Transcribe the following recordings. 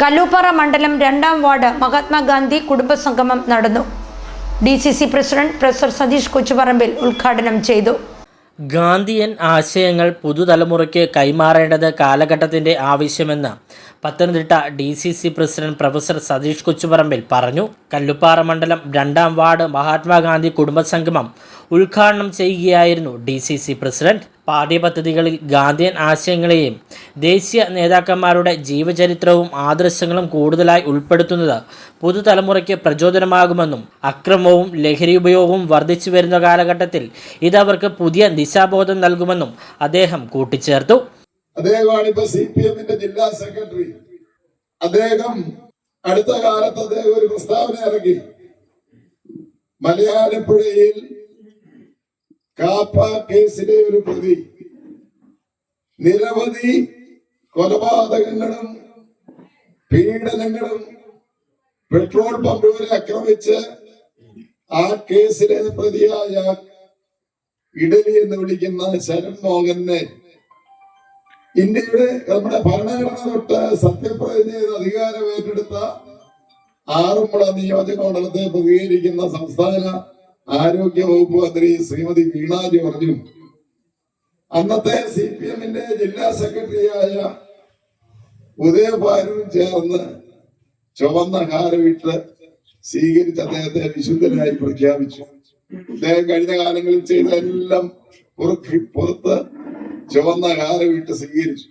കല്ലൂപ്പാറ മണ്ഡലം രണ്ടാം വാർഡ് മഹാത്മാഗാന്ധി കുടുംബസംഗമം നടന്നു. D C C president professor Satheesh Kochuparambil ഉദ്ഘാടനം ചെയ്തു. ഗാന്ധിയൻ ആശയങ്ങൾ പുതുതലമുറയ്ക്ക് കൈമാറേണ്ടത് കാലഘട്ടത്തിന്റെ ആവശ്യമെന്ന് Pathanamthitta D C C president professor Satheesh Kochuparambil പറഞ്ഞു. കല്ലുപ്പാറ മണ്ഡലം രണ്ടാം വാർഡ് മഹാത്മാഗാന്ധി കുടുംബസംഗമം ഉദ്ഘാടനം ചെയ്യുകയായിരുന്നു ഡി സി സി പ്രസിഡന്റ്. പാഠ്യപദ്ധതികളിൽ ഗാന്ധിയൻ ആശയങ്ങളെയും ദേശീയ നേതാക്കന്മാരുടെ ജീവചരിത്രവും ആദർശങ്ങളും കൂടുതലായി ഉൾപ്പെടുത്തുന്നത് പുതുതലമുറയ്ക്ക് പ്രചോദനമാകുമെന്നും അക്രമവും ലഹരി ഉപയോഗവും വർദ്ധിച്ചു വരുന്ന കാലഘട്ടത്തിൽ ഇതവർക്ക് പുതിയ ദിശാബോധം നൽകുമെന്നും അദ്ദേഹം കൂട്ടിച്ചേർത്തു. ജില്ലാ സെക്രട്ടറി. അദ്ദേഹം അടുത്ത കാലത്ത് അദ്ദേഹം ഒരു പ്രസ്താവന ഇറക്കി. മലയാളപ്പുഴയിൽ കാപ്പ കേസിലെ ഒരു പ്രതി. നിരവധി കൊലപാതകങ്ങളും പീഡനങ്ങളും പെട്രോൾ പമ്പ് വരെ ആക്രമിച്ച് ആ കേസിലെ പ്രതിയായ ഇഡലി എന്ന് വിളിക്കുന്ന ശരൺ മോഹനെ ഇന്ത്യയുടെ നമ്മുടെ ഭരണഘടന തൊട്ട് സത്യപ്രതിജ്ഞ ചെയ്ത് അധികാരം ഏറ്റെടുത്ത ആറന്മുള നിയോജക മണ്ഡലത്തെ പ്രതികരിക്കുന്ന സംസ്ഥാന ആരോഗ്യ വകുപ്പ് മന്ത്രി ശ്രീമതി വീണ ജോർജും അന്നത്തെ സി പി എമ്മിന്റെ ജില്ലാ സെക്രട്ടറിയായ ഉദയഭാനുവും ചേർന്ന് ചുവന്ന ഹാരമിട്ട് സ്വീകരിച്ച് അദ്ദേഹത്തെ വിശുദ്ധനായി പ്രഖ്യാപിച്ചു. അദ്ദേഹം കഴിഞ്ഞ കാലങ്ങളിൽ ചെയ്ത എല്ലാം പുറത്ത് ചുവന്ന ഹാരമിട്ട് സ്വീകരിച്ചു.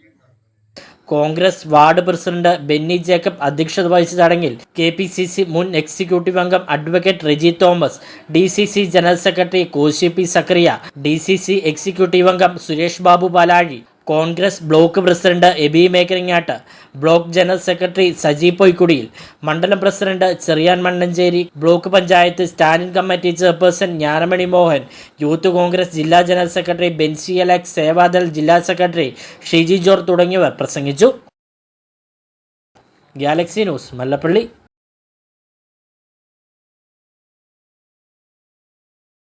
Congress ward president Benny Jacob അധ്യക്ഷത വഹിച്ച ചടങ്ങിൽ കെ പി സി സി മുൻ എക്സിക്യൂട്ടീവ് അംഗം advocate Reji Thomas D C C general secretary Koshy P Sakariya D C C executive അംഗം Suresh Babu Palazhi Congress block president Aby Mekkaringattu block general secretary Saji Poykkudiyil മണ്ഡലം president Cheriyan Mannancherry block panchayat standing committee chairperson Gnanamani Mohan youth Congress ജില്ലാ general secretary Benzy Alex Seva Dal ജില്ലാ secretary Shiji George തുടങ്ങിയവർ പ്രസംഗിച്ചു. Galaxy news Mallappally.